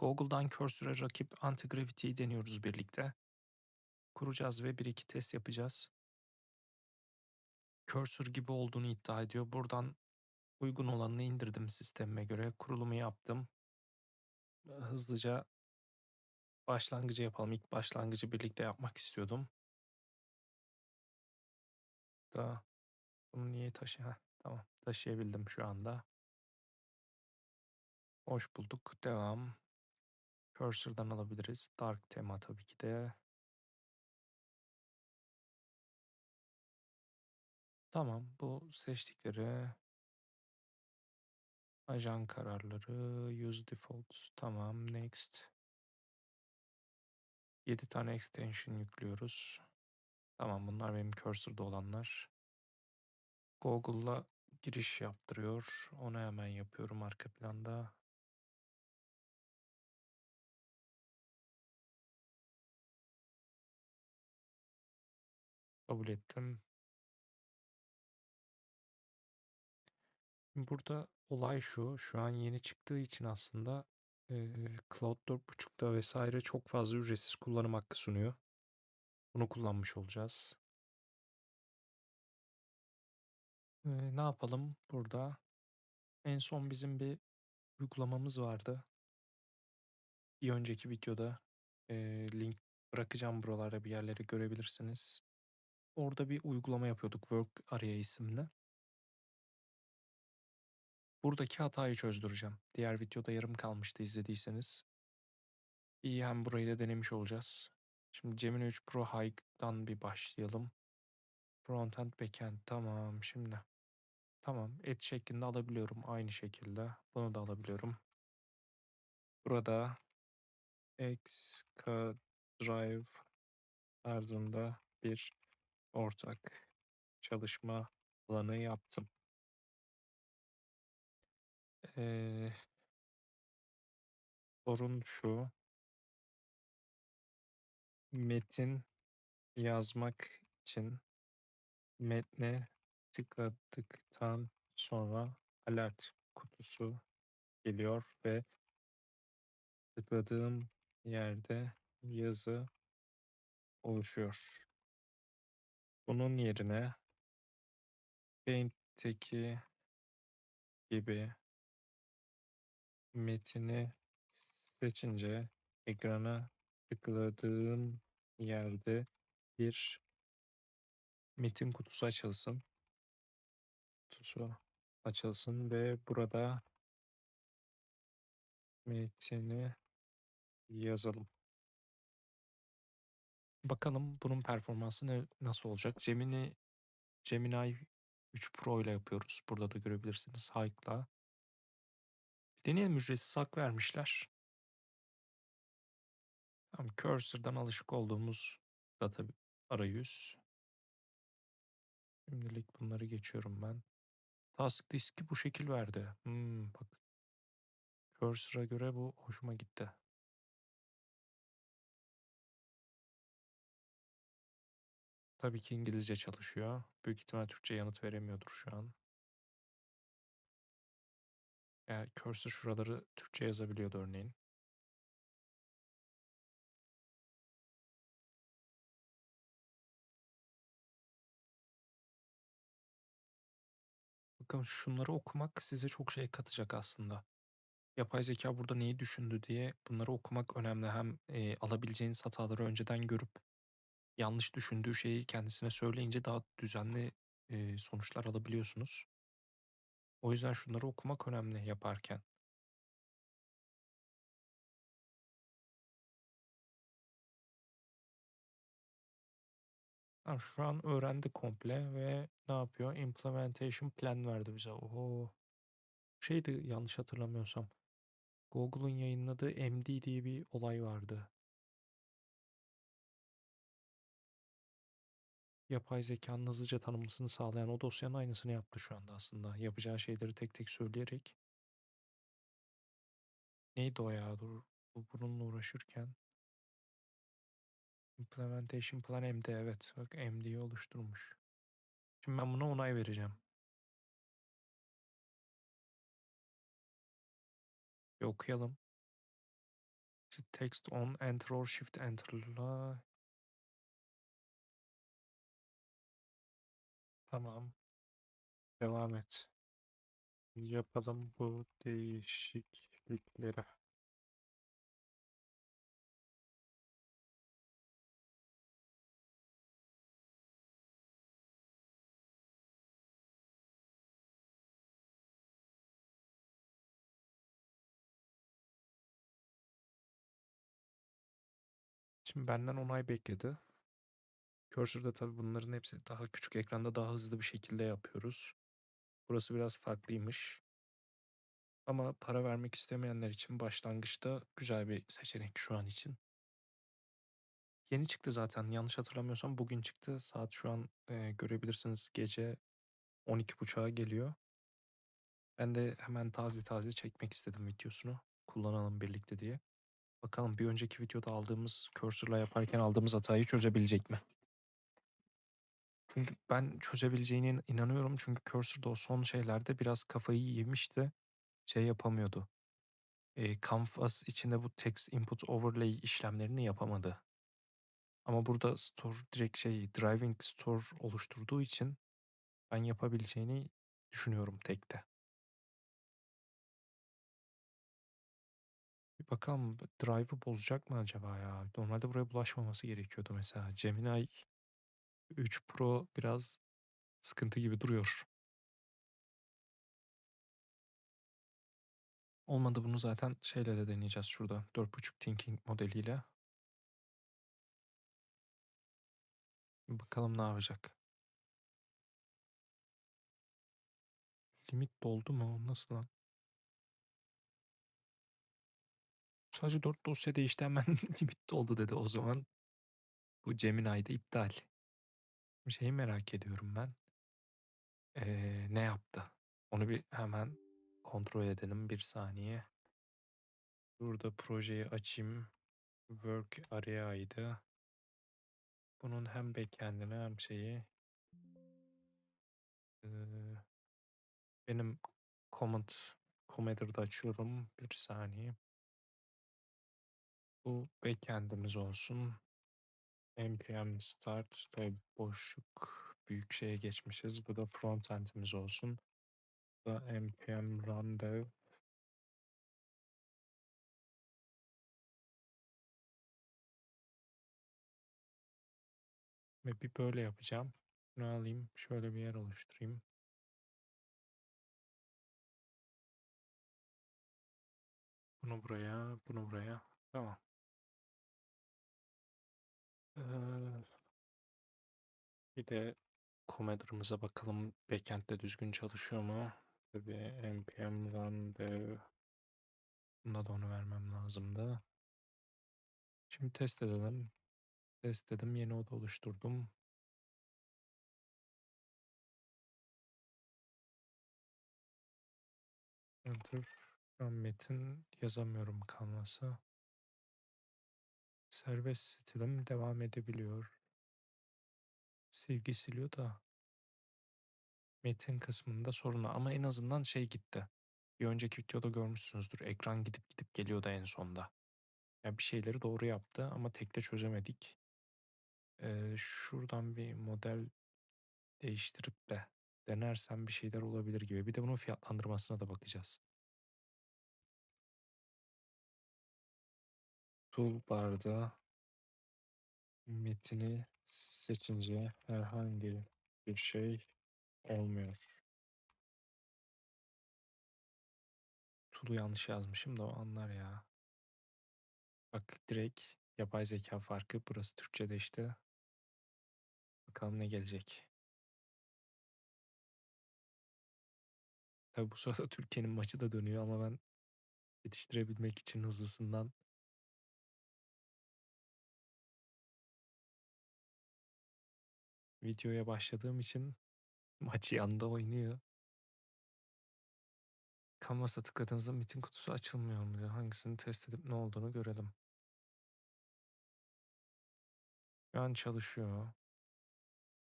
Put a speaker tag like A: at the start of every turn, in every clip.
A: Google'dan Cursor'a rakip Anti-Gravity'yi deniyoruz birlikte. Kuracağız ve 1-2 test yapacağız. Cursor gibi olduğunu iddia ediyor. Buradan uygun olanını indirdim sistemime göre. Kurulumu yaptım. Hızlıca başlangıcı yapalım. İlk başlangıcı birlikte yapmak istiyordum. Da bunu niye taşı? Heh, tamam taşıyabildim şu anda. Hoş bulduk. Devam. Cursor'dan alabiliriz. Dark tema tabii ki de. Tamam bu seçtikleri ajan kararları use default tamam next 7 tane extension yüklüyoruz. Tamam bunlar benim cursor'da olanlar. Google'la giriş yaptırıyor. Onu hemen yapıyorum arka planda. Kabul ettim. Burada olay şu. Şu an yeni çıktığı için aslında e, Cloud 4.5'da vesaire çok fazla ücretsiz kullanım hakkı sunuyor. Bunu kullanmış olacağız. E, ne yapalım burada? En son bizim bir uygulamamız vardı. Bir önceki videoda e, link bırakacağım buralara bir yerlere görebilirsiniz. Orada bir uygulama yapıyorduk Work Area isimli. Buradaki hatayı çözdüreceğim. Diğer videoda yarım kalmıştı izlediyseniz. İyi hem burayı da denemiş olacağız. Şimdi Gemini 3 Pro High'dan bir başlayalım. Frontend, backend tamam şimdi. Tamam et şeklinde alabiliyorum aynı şekilde. Bunu da alabiliyorum. Burada Xcodrive tarzında bir ortak çalışma alanı yaptım. Ee, sorun şu. Metin yazmak için metne tıkladıktan sonra alert kutusu geliyor ve tıkladığım yerde yazı oluşuyor. Bunun yerine Paint'teki gibi metini seçince ekrana tıkladığım yerde bir metin kutusu açılsın. Kutusu açılsın ve burada metini yazalım. Bakalım bunun performansı ne, nasıl olacak? Gemini Gemini 3 Pro ile yapıyoruz. Burada da görebilirsiniz. Hike'la. Deneyelim ücretsiz hak vermişler. Tamam, Cursor'dan alışık olduğumuz data arayüz. Şimdilik bunları geçiyorum ben. Task diski bu şekil verdi. Hmm, bak. Cursor'a göre bu hoşuma gitti. Tabii ki İngilizce çalışıyor. Büyük ihtimal Türkçe yanıt veremiyordur şu an. Yani cursor şuraları Türkçe yazabiliyordu örneğin. Bakın şunları okumak size çok şey katacak aslında. Yapay zeka burada neyi düşündü diye bunları okumak önemli. Hem e, alabileceğiniz hataları önceden görüp yanlış düşündüğü şeyi kendisine söyleyince daha düzenli e, sonuçlar alabiliyorsunuz. O yüzden şunları okumak önemli yaparken. Şu an öğrendi komple ve ne yapıyor? Implementation plan verdi bize. Oho. Şeydi yanlış hatırlamıyorsam. Google'un yayınladığı MD diye bir olay vardı. Yapay zekanın hızlıca tanımlamasını sağlayan o dosyanın aynısını yaptı şu anda aslında. Yapacağı şeyleri tek tek söyleyerek. Neydi o ya? Dur. Bu bununla uğraşırken. Implementation Plan MD evet. Bak MD'yi oluşturmuş. Şimdi ben buna onay vereceğim. Bir okuyalım. Text on enter or shift enter'la Tamam. Devam et. Yapalım bu değişiklikleri. Şimdi benden onay bekledi. Cursor'da tabii bunların hepsi daha küçük ekranda daha hızlı bir şekilde yapıyoruz. Burası biraz farklıymış. Ama para vermek istemeyenler için başlangıçta güzel bir seçenek şu an için. Yeni çıktı zaten. Yanlış hatırlamıyorsam bugün çıktı. Saat şu an e, görebilirsiniz gece 12.30'a geliyor. Ben de hemen taze taze çekmek istedim videosunu. Kullanalım birlikte diye. Bakalım bir önceki videoda aldığımız cursor'la yaparken aldığımız hatayı çözebilecek mi? Çünkü ben çözebileceğine inanıyorum. Çünkü cursor'da o son şeylerde biraz kafayı yemişti. Şey yapamıyordu. E, Canvas içinde bu text input overlay işlemlerini yapamadı. Ama burada store direkt şey driving store oluşturduğu için ben yapabileceğini düşünüyorum tekte. Bir bakalım drive'ı bozacak mı acaba ya? Normalde buraya bulaşmaması gerekiyordu mesela. Gemini 3 Pro biraz sıkıntı gibi duruyor. Olmadı bunu zaten şeyle de deneyeceğiz şurada. 4.5 Thinking modeliyle. Bakalım ne yapacak. Limit doldu mu? Nasıl lan? Sadece 4 dosya değişti hemen limit doldu dedi o zaman. Bu Gemini'de iptal. Şeyi merak ediyorum ben. Ee, ne yaptı? Onu bir hemen kontrol edelim bir saniye. Burada projeyi açayım. Work area'ydı. Bunun hem backend'ini hem şeyi ee, benim comment Commander'da açıyorum. Bir saniye. Bu backend'imiz olsun. Npm start tabi boşluk büyük şeye geçmişiz. Bu da frontend'imiz olsun. Bu da npm run dev. Ve bir böyle yapacağım. Bunu alayım. Şöyle bir yer oluşturayım. Bunu buraya, bunu buraya. Tamam. Ee, bir de Commander'ımıza bakalım backend'de düzgün çalışıyor mu? Tabii npm run dev. Bunda da onu vermem lazımdı. Şimdi test edelim. Test dedim. Yeni oda oluşturdum. Enter. Metin yazamıyorum kanvasa. Serbest stilim devam edebiliyor. Silgi siliyor da metin kısmında sorunu ama en azından şey gitti. Bir önceki videoda görmüşsünüzdür. Ekran gidip gidip geliyordu en sonda. Yani bir şeyleri doğru yaptı ama tekte çözemedik. Ee, şuradan bir model değiştirip de denersem bir şeyler olabilir gibi. Bir de bunun fiyatlandırmasına da bakacağız. Toolbar'da metini seçince herhangi bir şey olmuyor. Tool'u yanlış yazmışım da o anlar ya. Bak direkt yapay zeka farkı burası Türkçe'de işte. Bakalım ne gelecek. Tabi bu sırada Türkiye'nin maçı da dönüyor ama ben yetiştirebilmek için hızlısından videoya başladığım için maç yanında oynuyor. Canvas'a tıkladığınızda metin kutusu açılmıyor mu. Hangisini test edip ne olduğunu görelim. Şu an çalışıyor.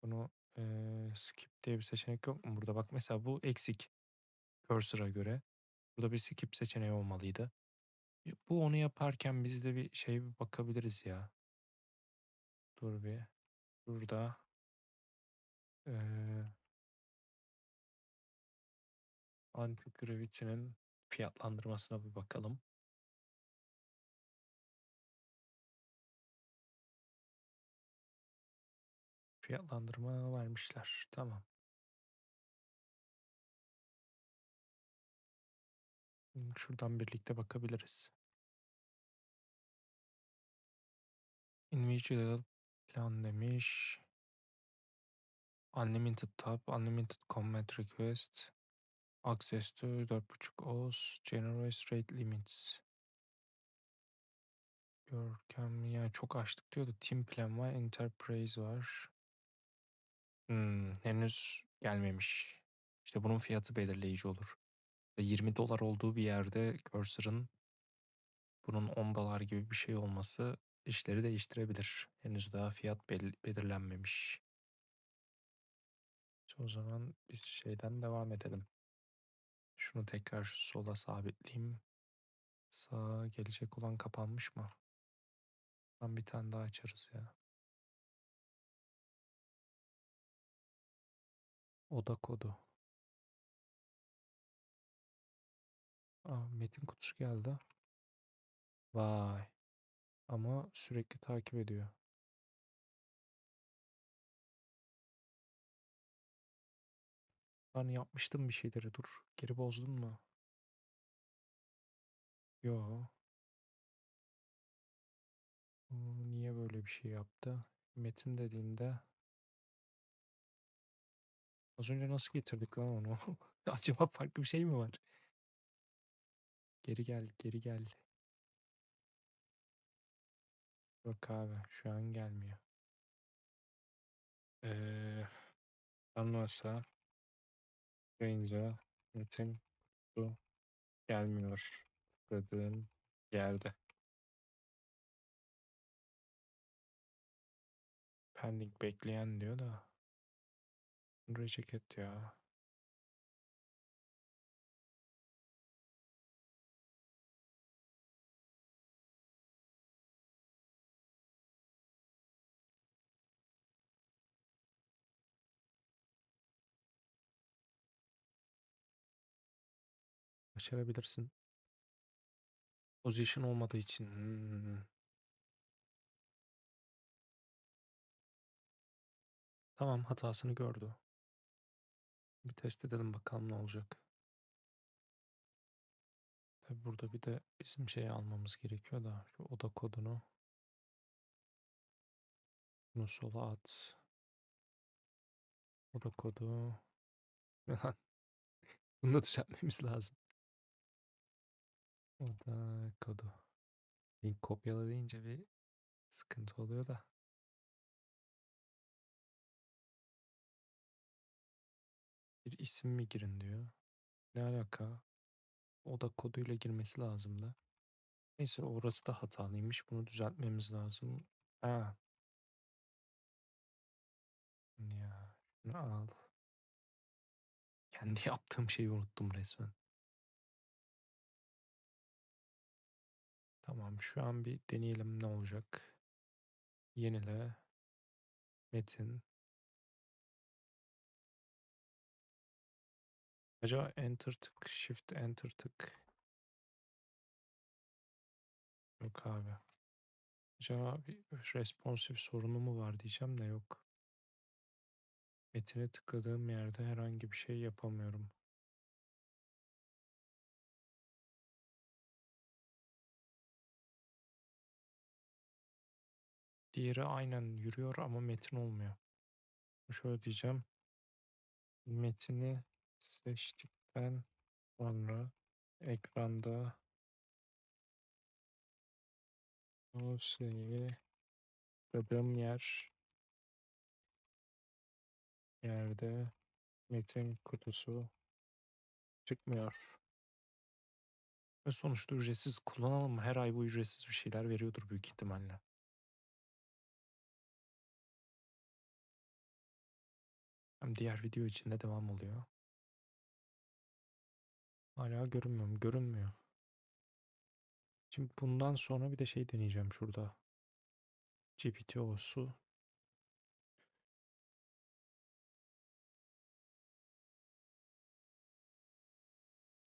A: Bunu eee, skip diye bir seçenek yok mu burada? Bak mesela bu eksik. Cursor'a göre. Burada bir skip seçeneği olmalıydı. Bu onu yaparken biz de bir şey bakabiliriz ya. Dur bir. Burada eee Anti-Gravity'nin fiyatlandırmasına bir bakalım. Fiyatlandırma vermişler. Tamam. Şuradan birlikte bakabiliriz. Individual plan demiş. Unlimited tab, unlimited comment request, access to 4.5 oz, generous rate limits. Görkem yani çok açtık diyor da team plan var, enterprise var. Hmm, henüz gelmemiş. İşte bunun fiyatı belirleyici olur. 20 dolar olduğu bir yerde cursor'ın bunun 10 dolar gibi bir şey olması işleri değiştirebilir. Henüz daha fiyat bel- belirlenmemiş. O zaman biz şeyden devam edelim. Şunu tekrar şu sola sabitleyeyim. Sağa gelecek olan kapanmış mı? Tam bir tane daha açarız ya. Oda kodu. Aa, metin kutusu geldi. Vay. Ama sürekli takip ediyor. Ben yapmıştım bir şeyleri dur. Geri bozdun mu? Yo. Niye böyle bir şey yaptı? Metin dediğimde az önce nasıl getirdik lan onu? Acaba farklı bir şey mi var? Geri gel, geri gel. Yok abi, şu an gelmiyor. Ee, anlarsa Ranger metin bu gelmiyor dediğim yerde. Pending bekleyen diyor da reject ya. Başarabilirsin. Position olmadığı için. Hmm. Tamam hatasını gördü. Bir test edelim bakalım ne olacak. Tabi burada bir de bizim şeyi almamız gerekiyor da şu oda kodunu. Bunu sola at. Oda kodu. Bunu da düzeltmemiz lazım. Oda kodu. Link kopyala deyince bir sıkıntı oluyor da. Bir isim mi girin diyor. Ne alaka? Oda koduyla girmesi lazım da. Neyse orası da hatalıymış. Bunu düzeltmemiz lazım. Ha. Ya şunu al. Kendi yaptığım şeyi unuttum resmen. Tamam şu an bir deneyelim ne olacak. Yenile. Metin. Acaba enter tık, shift enter tık. Yok abi. Acaba bir responsive sorunu mu var diyeceğim de yok. Metine tıkladığım yerde herhangi bir şey yapamıyorum. Diğeri aynen yürüyor ama metin olmuyor. Şöyle diyeceğim. Metini seçtikten sonra ekranda şeyi tıkladığım yer yerde metin kutusu çıkmıyor. Ve sonuçta ücretsiz kullanalım? Her ay bu ücretsiz bir şeyler veriyordur büyük ihtimalle. Hem diğer video için de devam oluyor. Hala görünmüyor mu? Görünmüyor. Şimdi bundan sonra bir de şey deneyeceğim şurada. GPT-O'su.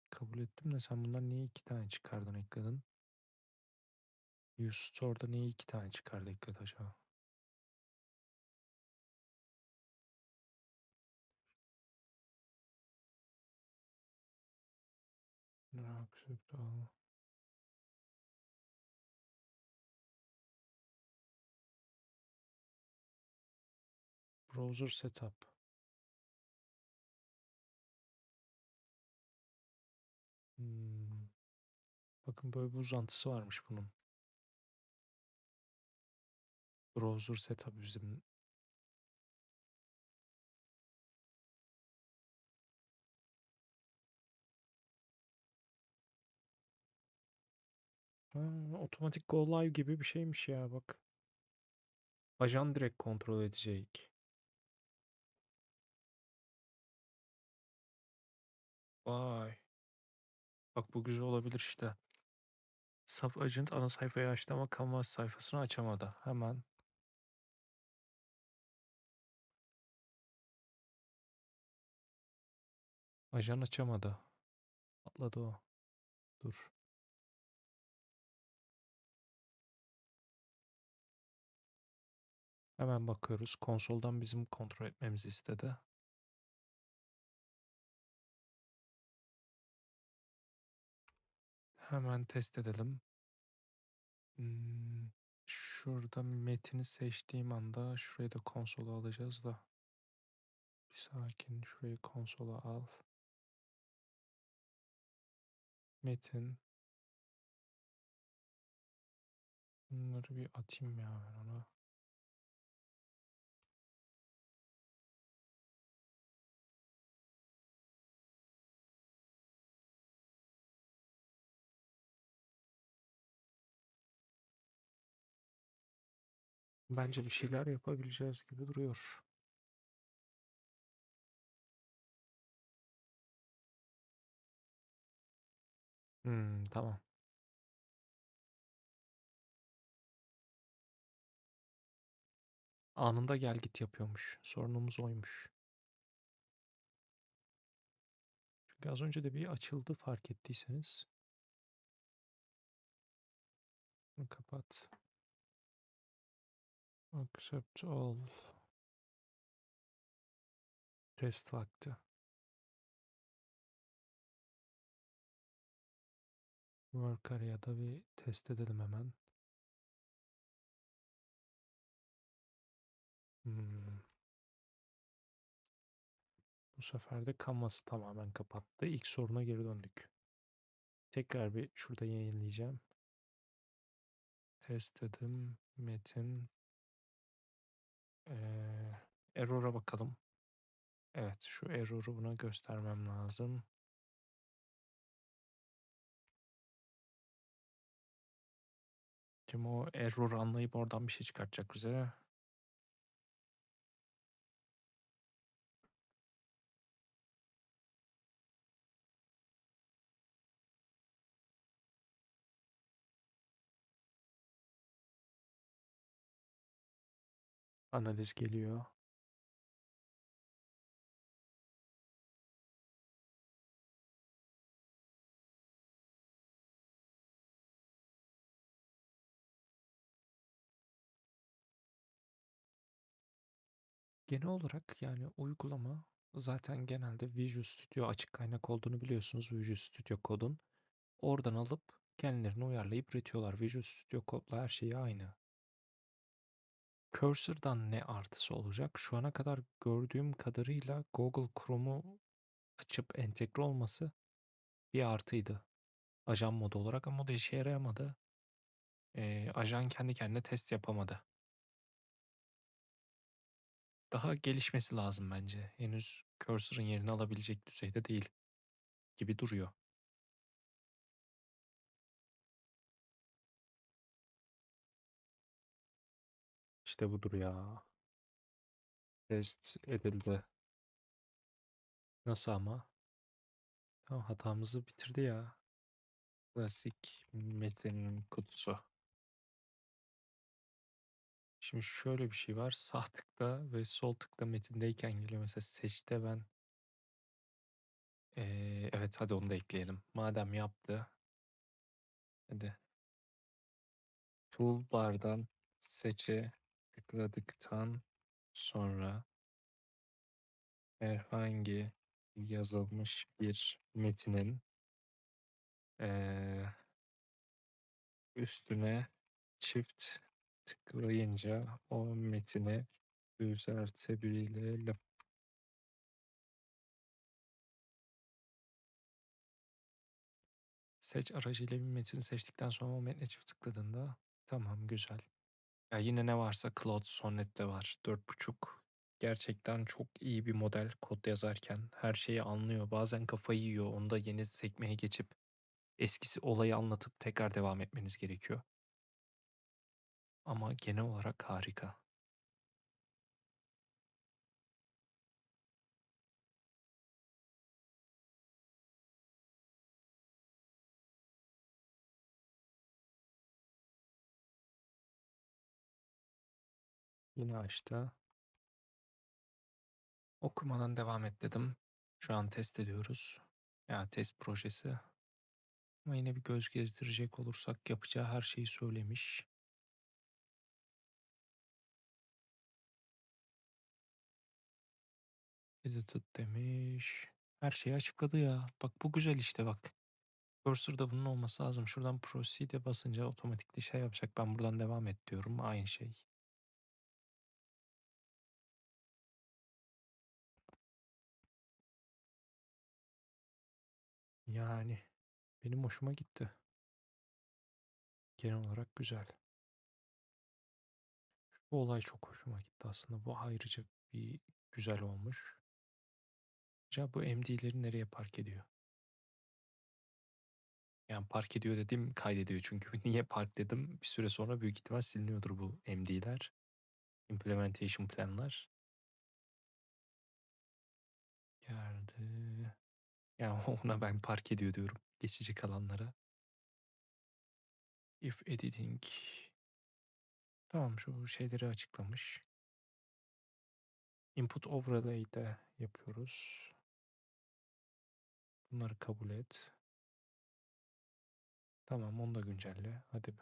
A: Kabul ettim de sen bundan niye iki tane çıkardın ekledin? Use Store'da niye iki tane çıkardı ekledi acaba? All. Browser setup. Hmm. Bakın böyle bir uzantısı varmış bunun. Browser setup bizim Ha, otomatik go live gibi bir şeymiş ya bak. Ajan direkt kontrol edecek. Vay. Bak bu güzel olabilir işte. Saf Agent ana sayfayı açtı ama Canvas sayfasını açamadı. Hemen ajan açamadı. Atladı o. Dur. Hemen bakıyoruz. Konsoldan bizim kontrol etmemizi istedi. Hemen test edelim. Hmm, şurada metini seçtiğim anda şurayı da konsola alacağız da. Bir sakin şurayı konsola al. Metin. Bunları bir atayım ya ben ona. Bence bir şeyler yapabileceğiz gibi duruyor. Hmm, tamam. Anında gel git yapıyormuş. Sorunumuz oymuş. Çünkü az önce de bir açıldı fark ettiyseniz. Kapat. Accept all. Test vakti. Work area'da bir test edelim hemen. Hmm. Bu sefer de Canvas'ı tamamen kapattı. İlk soruna geri döndük. Tekrar bir şurada yayınlayacağım. Test dedim. Metin. Ee, error'a bakalım. Evet şu error'u buna göstermem lazım. Şimdi o error'u anlayıp oradan bir şey çıkartacak bize. Analiz geliyor. Genel olarak yani uygulama zaten genelde Visual Studio açık kaynak olduğunu biliyorsunuz Visual Studio kodun. Oradan alıp kendilerini uyarlayıp üretiyorlar. Visual Studio kodla her şeyi aynı. Cursor'dan ne artısı olacak? Şu ana kadar gördüğüm kadarıyla Google Chrome'u açıp entegre olması bir artıydı. Ajan modu olarak ama o da işe yarayamadı. Ee, ajan kendi kendine test yapamadı. Daha gelişmesi lazım bence. Henüz cursor'ın yerini alabilecek düzeyde değil gibi duruyor. İşte budur ya. Test edildi. Nasıl ama? Tamam hatamızı bitirdi ya. Klasik metin kutusu. Şimdi şöyle bir şey var. Sağ tıkta ve sol tıkta metindeyken geliyor. Mesela seçte ben Ee, evet hadi onu da ekleyelim. Madem yaptı. Hadi. Toolbar'dan seçe tıkladıktan sonra herhangi yazılmış bir metinin üstüne çift tıklayınca o metini düzeltebilelim. Seç aracıyla bir metini seçtikten sonra o metne çift tıkladığında tamam güzel. Ya yine ne varsa Claude Sonnet'te var. 4.5 gerçekten çok iyi bir model kod yazarken her şeyi anlıyor. Bazen kafayı yiyor. Onda yeni sekmeye geçip eskisi olayı anlatıp tekrar devam etmeniz gerekiyor. Ama genel olarak harika. Yine açtı. Okumadan devam et dedim. Şu an test ediyoruz. Ya test projesi. Ama yine bir göz gezdirecek olursak yapacağı her şeyi söylemiş. Edited demiş. Her şeyi açıkladı ya. Bak bu güzel işte bak. Cursor'da bunun olması lazım. Şuradan proceed'e basınca otomatikli şey yapacak. Ben buradan devam et diyorum. Aynı şey. Yani benim hoşuma gitti. Genel olarak güzel. Bu olay çok hoşuma gitti aslında. Bu ayrıca bir güzel olmuş. Acaba bu MD'leri nereye park ediyor? Yani park ediyor dediğim kaydediyor çünkü. Niye park dedim? Bir süre sonra büyük ihtimal siliniyordur bu MD'ler. Implementation planlar. Geldi. Yani ona ben park ediyor diyorum. Geçici kalanlara. If editing. Tamam şu şeyleri açıklamış. Input overlay'de yapıyoruz. Bunları kabul et. Tamam onu da güncelle. Hadi.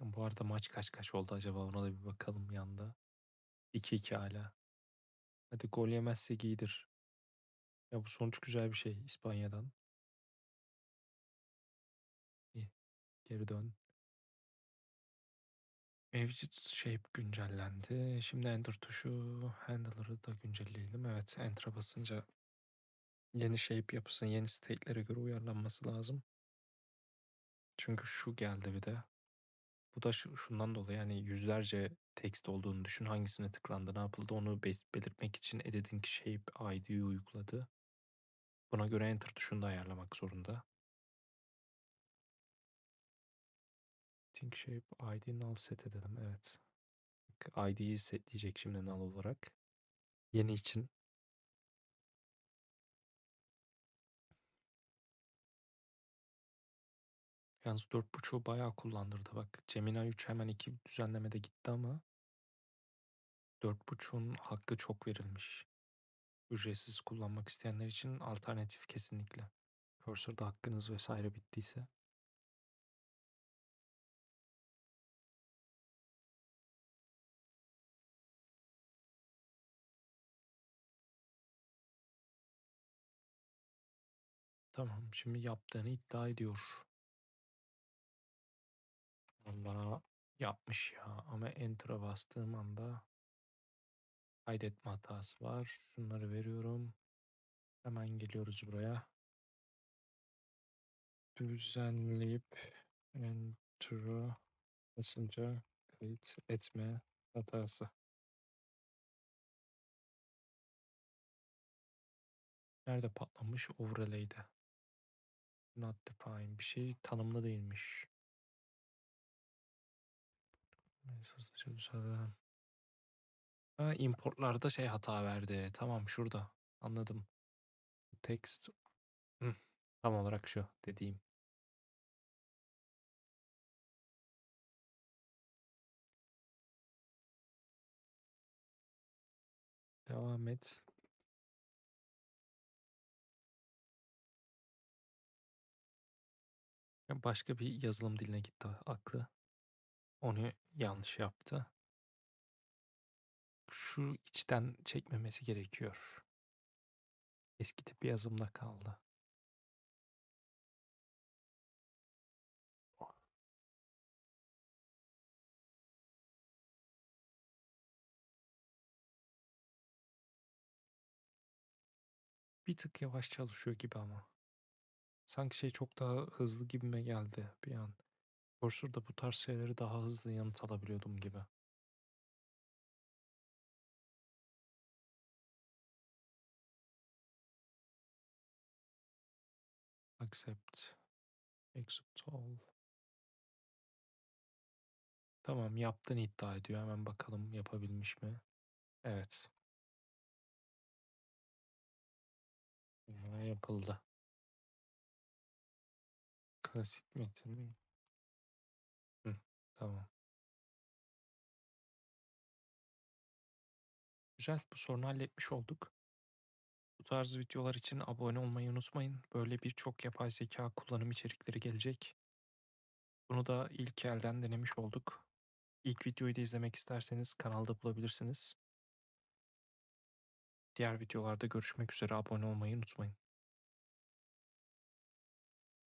A: Bu arada maç kaç kaç oldu acaba ona da bir bakalım yanda. 2-2 hala. Hadi gol yemezse iyidir. Ya bu sonuç güzel bir şey İspanya'dan. Geri dön. Mevcut shape güncellendi. Şimdi enter tuşu handler'ı da güncelleyelim. Evet enter'a basınca yeni shape yapısının yeni state'lere göre uyarlanması lazım. Çünkü şu geldi bir de. Bu da şu, şundan dolayı yani yüzlerce text olduğunu düşün. Hangisine tıklandı, ne yapıldı onu belirtmek için editing shape ID'yi uyguladı. Buna göre enter tuşunu da ayarlamak zorunda. Editing shape ID null set edelim. Evet. ID'yi setleyecek şimdi null olarak. Yeni için. Yalnız 4.5'u bayağı kullandırdı bak. Gemini 3 hemen iki düzenlemede gitti ama 4.5'un hakkı çok verilmiş. Ücretsiz kullanmak isteyenler için alternatif kesinlikle. Cursor'da hakkınız vesaire bittiyse. Tamam şimdi yaptığını iddia ediyor. Bana yapmış ya ama enter'a bastığım anda kaydetme hatası var. Şunları veriyorum. Hemen geliyoruz buraya. Düzenleyip enter'a basınca kayıt etme hatası. Nerede patlamış? Overlay'de. Not defined. Bir şey tanımlı değilmiş. Hızlıca düzeltelim. Ha, importlarda şey hata verdi. Tamam şurada. Anladım. text Hıh, tam olarak şu dediğim. Devam et. Başka bir yazılım diline gitti aklı. Onu yanlış yaptı. Şu içten çekmemesi gerekiyor. Eski tip bir yazılımda kaldı. Bir tık yavaş çalışıyor gibi ama. Sanki şey çok daha hızlı gibime geldi bir an. Cursor'da bu tarz şeyleri daha hızlı yanıt alabiliyordum gibi. Accept. Accept all. Tamam yaptığını iddia ediyor. Hemen bakalım yapabilmiş mi? Evet. Ya, yapıldı. Klasik metin. Hı, tamam. Güzel. Bu sorunu halletmiş olduk. Bu tarz videolar için abone olmayı unutmayın. Böyle birçok yapay zeka kullanım içerikleri gelecek. Bunu da ilk elden denemiş olduk. İlk videoyu da izlemek isterseniz kanalda bulabilirsiniz. Diğer videolarda görüşmek üzere. Abone olmayı unutmayın.